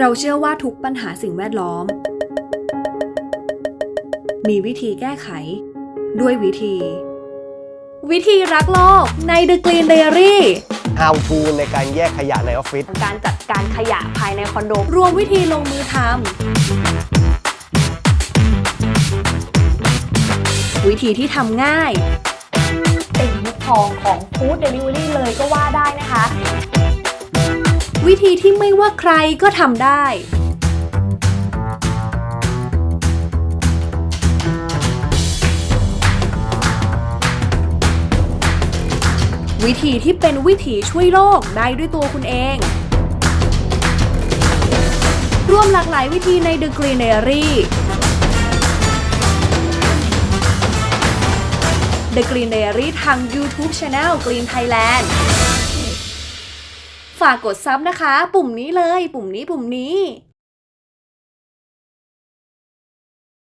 เราเชื่อว่าทุกปัญหาสิ่งแวดล้อม มีวิธีแก้ไข ด้วยวิธี วิธีรักโลกใน The Green Diary How to ในการแยกขยะในออฟฟิศการจัดการขยะภายในคอนโด รวมวิธีลงมือทำวิธีที่ทำง่ายเป็นยุคทองของฟู้ดเดลิเวอรี่เลยก็ว่าได้นะคะ วิธีที่ไม่ว่าใครก็ทำได้ วิธีที่เป็นวิถีช่วยโลกได้ด้วยตัวคุณเอง ร่วมหลากหลายวิธีใน The Green Diary The Green Diary ทาง YouTube Channel Green Thailand ฝากกดซับนะคะ ปุ่มนี้เลย ปุ่มนี้ปุ่มนี้